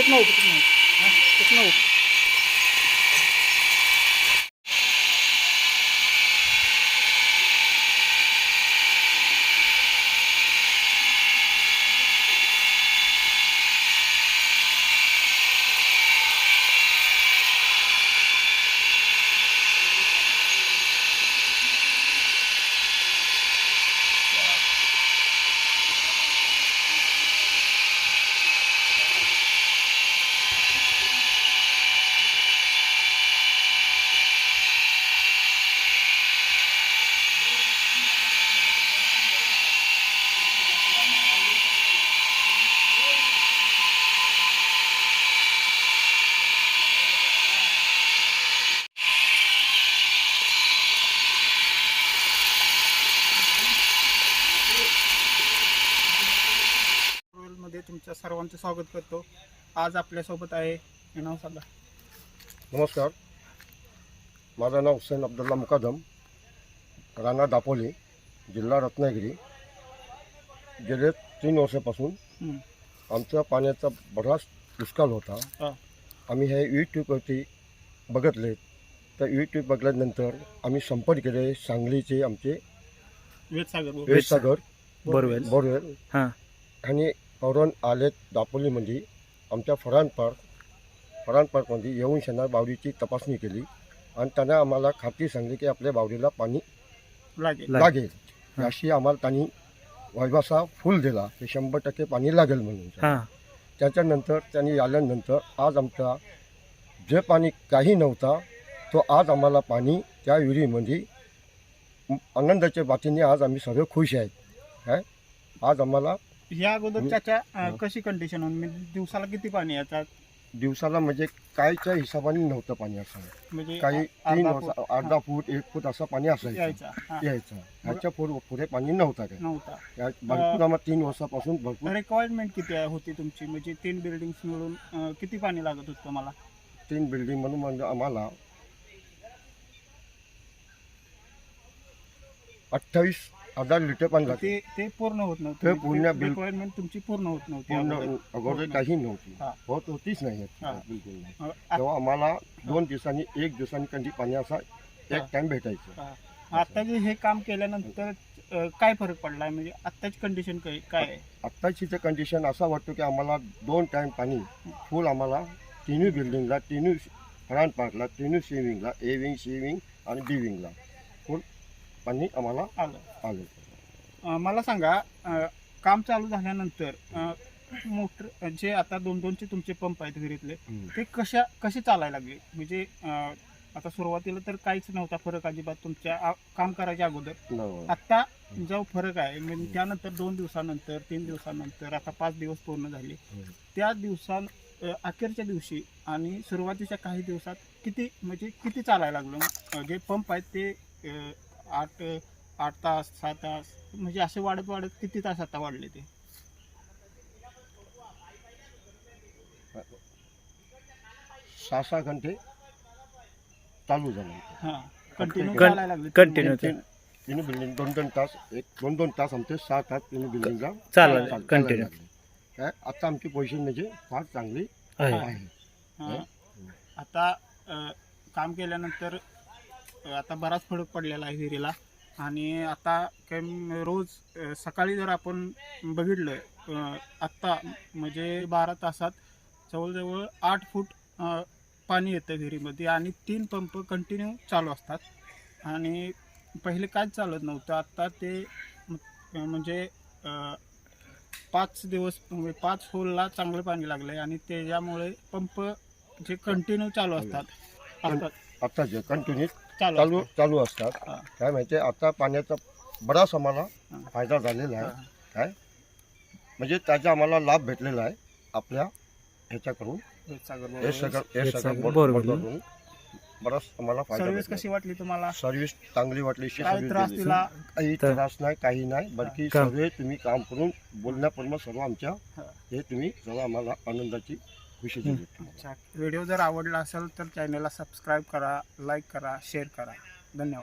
Pikit mo, pikit mo. Ha? Pikit mo. मध्ये तुमच्या सर्वांचं स्वागत करतो आज आपल्यासोबत आहे हे नाव सांगा नमस्कार माझं नाव हुसेन अब्दुल्ला मुकादम राणा दापोली जिल्हा रत्नागिरी गेले तीन वर्षापासून हं. आमच्या पाण्याचा बराच दुष्काळ होता हा. आम्ही हे यूट्यूबवरती बघितले तर यूट्यूब बघितल्यानंतर आम्ही संपर्क केले सांगलीचे आमचे वेदसागर बोल. वेदसागर बोरवेल बोरवेल हां. आणि पौरण आलेत दापोलीमध्ये. आमच्या फरान पार्क फरान पार्कमध्ये येऊन शना बावडीची तपासणी केली आणि त्याने आम्हाला खात्री सांगली की आपल्या बावडीला पाणी लागेल. लाग- लागेल. अशी आम्हाला त्यांनी वैभासा फुल दिला की शंभर टक्के पाणी लागेल म्हणून. हां. त्याच्यानंतर त्यांनी आल्यानंतर आज आमचा जे पाणी काही नव्हता तो आज आम्हाला पाणी त्या विहिरीमध्ये आनंदाच्या बातीने आज आम्ही सर्व खुश आहेत. काय आज आम्हाला या अगोदर त्याच्या. कशी कंडिशन म्हणजे दिवसाला किती पाणी याच्यात? दिवसाला म्हणजे कायच्या हिशोबाने नव्हतं पाणी असं म्हणजे काही तीन अर्धा फूट, अर्धा फूट एक फूट असं पाणी असायचं. यायचा हा, यायचं. ह्याच्या पुढे पुढे पाणी नव्हतं काय नव्हता. भरपूर आम्हाला तीन वर्षापासून भरपूर रिक्वायरमेंट किती आहे- होती तुमची? म्हणजे तीन बिल्डिंग मिळून अ, किती पाणी लागत होतं तुम्हाला? तीन बिल्डिंग म्हणून म्हणजे आम्हाला अठ्ठावीस हजार लिटर पाणी लागते ते ते पूर्ण होत ते नव्हतं पूर्ण बिल- रिक्वायरमेंट तुमची पूर्ण होत नव्हती. पूर्ण अगोदर. अगोदर काही नव्हती. हा. होत होतीच नाही हा. बिलकुल नाही. अ, आ- तेव्हा आम्हाला दोन दिवसांनी एक दिवसांनी कधी पाणी असा एक हा. टाइम भेटायचं. आता जे हे काम केल्यानंतर अ, काय फरक पडलाय म्हणजे आत्ताची कंडिशन काय काय आहे? कंडिशन असा वाटतो की आम्हाला दोन टाइम पाणी फुल आम्हाला तिन्ही बिल्डिंगला तिन्ही फ्रंट पार्कला तिन्ही स्विमिंगला ए विंग सी विंग आणि बी विंगला फुल पाणी आम्हाला? आलं. आलं. अ, मला सांगा अ, काम चालू झाल्यानंतर अ, मोटर जे आता दोन दोनचे तुमचे पंप आहेत विहिरीतले ते कशा कसे चालायला लागले? म्हणजे अ, आता सुरुवातीला तर काहीच नव्हता फरक अजिबात तुमच्या आ- काम करायच्या अगोदर. आता जो फरक आहे म्हणजे त्यानंतर दोन दिवसानंतर तीन दिवसानंतर आता पाच दिवस पूर्ण झाले. हम्म. त्या दिवसां अ, अखेरच्या दिवशी आणि सुरुवातीच्या काही दिवसात किती म्हणजे किती चालायला लागलं? अ, जे पंप आहेत ते अ, आठ आठ तास सहा तास म्हणजे असे वाढत वाढत किती तास आता वाढले ते? सहा सहा घंटे चालू झाले. हा कंटिन्यू Con- चालायला लागले. Continue. तीन तिन्ही बिल्डिंग दोन दोन तास एक दोन दोन तास आमचे सहा तास तिन्ही बिल्डिंगला कंटिन्यू काय आता आमची पोझिशन म्हणजे फार चांगली आहे. आहे. हा. आता अ, काम केल्यानंतर आता बराच फरक पडलेला आहे विहिरीला आणि आता काय रोज सकाळी जर आपण बघितलं आत्ता म्हणजे बारा तासात जवळजवळ आठ फूट पाणी येतं विहिरीमध्ये आणि तीन पंप कंटिन्यू चालू असतात. आणि पहिले काहीच चालत नव्हतं. आत्ता ते म्हणजे पाच दिवस म्हणजे पाच होलला चांगलं पाणी लागलंय आणि त्याच्यामुळे पंप जे कंटिन्यू चालू असतात. असतात आता जे कंटिन्यू चालू चालू असतात. काय माहिती आता पाण्याचा बराच आम्हाला. फायदा झालेला आहे. हा. म्हणजे त्याचा आम्हाला लाभ भेटलेला आहे आपल्या ह्याच्याकडून. बराच आम्हाला फायदा सर्व्हिस भेटला कशी वाटली तुम्हाला? सर्व्हिस चांगली वाटली अशी काय त्रास दिली. दिला काही तर- त्रास नाही काही नाही. बल्कि काम. सगळे तुम्ही काम करून बोलण्यापूर्वी सर्व आमच्या हा. हे तुम्ही सर्व आम्हाला आनंदाची अच्छा व्हिडिओ जर आवडला असेल तर चॅनलला सबस्क्राईब करा लाईक करा शेअर करा. धन्यवाद.